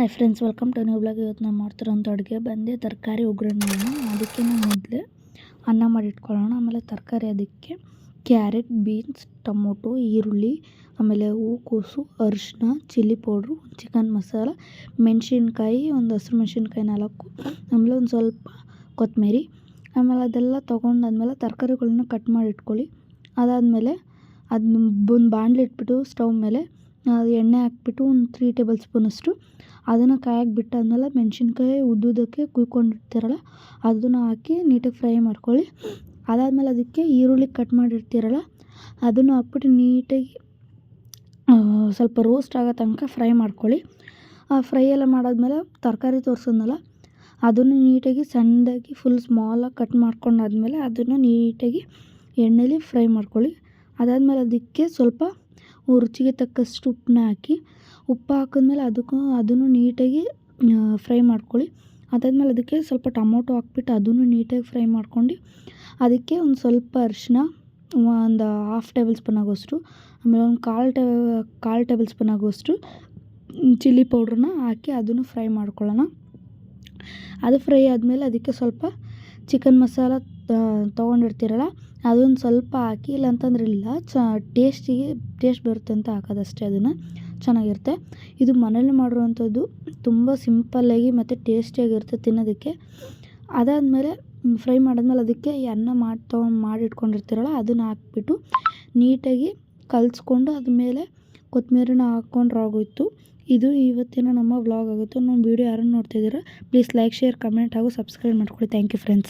Hi friends welcome to new blog ಇವತ್ತು ನಾವು ಮಾಡ್ತಿರೋಂಥ ಅಡುಗೆ ಬಂದೆ ತರಕಾರಿ ಒಗ್ಗರಣೆಯನ್ನು ಅದಕ್ಕೆ ಮೊದಲೇ ಅನ್ನ ಮಾಡಿಟ್ಕೊಳ್ಳೋಣ. ಆಮೇಲೆ ತರಕಾರಿ ಅದಕ್ಕೆ ಕ್ಯಾರೆಟ್ ಬೀನ್ಸ್ ಟೊಮೊಟೊ, ಈರುಳ್ಳಿ, ಆಮೇಲೆ ಹೂಕೋಸು ಅರಿಶಿನ ಚಿಲ್ಲಿ ಪೌಡ್ರು ಚಿಕನ್ ಮಸಾಲ ಮೆಣಸಿನ್ಕಾಯಿ, ಒಂದು ಹಸಿರು ಮೆಣಸಿನ್ಕಾಯಿ ನಾಲ್ಕು, ಆಮೇಲೆ ಒಂದು ಸ್ವಲ್ಪ ಕೊತ್ತಂಬರಿ ಆಮೇಲೆ ಅದೆಲ್ಲ ತೊಗೊಂಡಾದ್ಮೇಲೆ ತರಕಾರಿಗಳನ್ನ ಕಟ್ ಮಾಡಿ ಇಟ್ಕೊಳ್ಳಿ ಅದಾದಮೇಲೆ ಅದನ್ನ ಒಂದು ಬಾಣಲೆ ಇಟ್ಬಿಟ್ಟು ಸ್ಟವ್ ಮೇಲೆ ಎಣ್ಣೆ ಹಾಕ್ಬಿಟ್ಟು ಒಂದು ತ್ರೀ ಟೇಬಲ್ ಸ್ಪೂನಷ್ಟು ಅದನ್ನು ಕಾಯಕ್ಕೆ ಬಿಟ್ಟಾದ್ಮೇಲೆ ಮೆಣಸಿನ್ಕಾಯಿ ಉದ್ದುದಕ್ಕೆ ಕುಯ್ಕೊಂಡಿರ್ತೀರಲ್ಲ, ಅದನ್ನು ಹಾಕಿ ನೀಟಾಗಿ ಫ್ರೈ ಮಾಡ್ಕೊಳ್ಳಿ. ಅದಾದಮೇಲೆ ಅದಕ್ಕೆ ಈರುಳ್ಳಿ ಕಟ್ ಮಾಡಿರ್ತೀರಲ್ಲ, ಅದನ್ನು ಹಾಕ್ಬಿಟ್ಟು ನೀಟಾಗಿ ಸ್ವಲ್ಪ ರೋಸ್ಟ್ ಆಗೋ ತನಕ ಫ್ರೈ ಮಾಡ್ಕೊಳ್ಳಿ. ಆ ಫ್ರೈ ಎಲ್ಲ ಮಾಡಾದ್ಮೇಲೆ ತರಕಾರಿ ತೋರಿಸಿದ್ನಲ್ಲ, ಅದನ್ನು ನೀಟಾಗಿ ಸಣ್ಣದಾಗಿ ಫುಲ್ ಸ್ಮಾಲಾಗಿ ಕಟ್ ಮಾಡ್ಕೊಂಡಾದ್ಮೇಲೆ ಅದನ್ನು ನೀಟಾಗಿ ಎಣ್ಣೆಲಿ ಫ್ರೈ ಮಾಡ್ಕೊಳ್ಳಿ. ಅದಾದಮೇಲೆ ಅದಕ್ಕೆ ಸ್ವಲ್ಪ ರುಚಿಗೆ ತಕ್ಕಷ್ಟು ಉಪ್ಪನ್ನ ಹಾಕಿ ಉಪ್ಪು ಹಾಕಿದ್ಮೇಲೆ ಅದಕ್ಕೂ ಅದನ್ನು ನೀಟಾಗಿ ಫ್ರೈ ಮಾಡ್ಕೊಳ್ಳಿ. ಅದಾದಮೇಲೆ ಅದಕ್ಕೆ ಸ್ವಲ್ಪ ಟೊಮೊಟೊ ಹಾಕ್ಬಿಟ್ಟು ಅದನ್ನು ನೀಟಾಗಿ ಫ್ರೈ ಮಾಡ್ಕೊಂಡು, ಅದಕ್ಕೆ ಒಂದು ಸ್ವಲ್ಪ ಅರಿಶಿನ ಒಂದು ಹಾಫ್ ಟೇಬಲ್ ಸ್ಪೂನ್ ಆಗೋಷ್ಟು, ಆಮೇಲೆ ಒಂದು ಕಾಲು ಟೇ, ಕಾಲು ಟೇಬಲ್ ಸ್ಪೂನ್ ಆಗೋಷ್ಟು ಚಿಲ್ಲಿ ಪೌಡ್ರನ್ನ ಹಾಕಿ ಅದನ್ನು ಫ್ರೈ ಮಾಡ್ಕೊಳ್ಳೋಣ. ಅದು ಫ್ರೈ ಆದಮೇಲೆ ಅದಕ್ಕೆ ಸ್ವಲ್ಪ ಚಿಕನ್ ಮಸಾಲ ತೊಗೊಂಡಿರ್ತೀರಲ್ಲ ಅದೊಂದು ಸ್ವಲ್ಪ ಹಾಕಿ ಇಲ್ಲ ಅಂತಂದ್ರೆ ಇಲ್ಲ, ಚ ಟೇಸ್ಟಿಗೆ ಟೇಸ್ಟ್ ಬರುತ್ತೆ ಅಂತ ಹಾಕೋದಷ್ಟೇ ಅದನ್ನು. ಚೆನ್ನಾಗಿರುತ್ತೆ. ಇದು ಮನೇಲಿ ಮಾಡಿರುವಂಥದ್ದು ತುಂಬ ಸಿಂಪಲ್ಲಾಗಿ ಮತ್ತು ಟೇಸ್ಟಿಯಾಗಿರುತ್ತೆ ತಿನ್ನೋದಕ್ಕೆ. ಅದಾದಮೇಲೆ ಫ್ರೈ ಮಾಡಿದ್ಮೇಲೆ ಅದಕ್ಕೆ ಅನ್ನ ಮಾಡಿ ತೊಗೊಂಡು ಮಾಡಿಟ್ಕೊಂಡಿರ್ತೀರಲ್ಲ ಅದನ್ನು ಹಾಕ್ಬಿಟ್ಟು ನೀಟಾಗಿ ಕಲಿಸ್ಕೊಂಡು ಅದ್ಮೇಲೆ ಕೊತ್ತಂಬ್ರಿನ ಹಾಕ್ಕೊಂಡ್ರೆ ಆಗೋಯ್ತು ಇದು ಇವತ್ತಿನ ನಮ್ಮ ವ್ಲಾಗ್ ಆಗುತ್ತೆ. ನಮ್ಮ ವೀಡಿಯೋ ಯಾರನ್ನು ನೋಡ್ತಿದ್ದೀರಾ ಪ್ಲೀಸ್ ಲೈಕ್, ಶೇರ್, ಕಮೆಂಟ್ ಹಾಗೂ ಸಬ್ಸ್ಕ್ರೈಬ್ ಮಾಡ್ಕೊಳ್ಳಿ. Thank you friends.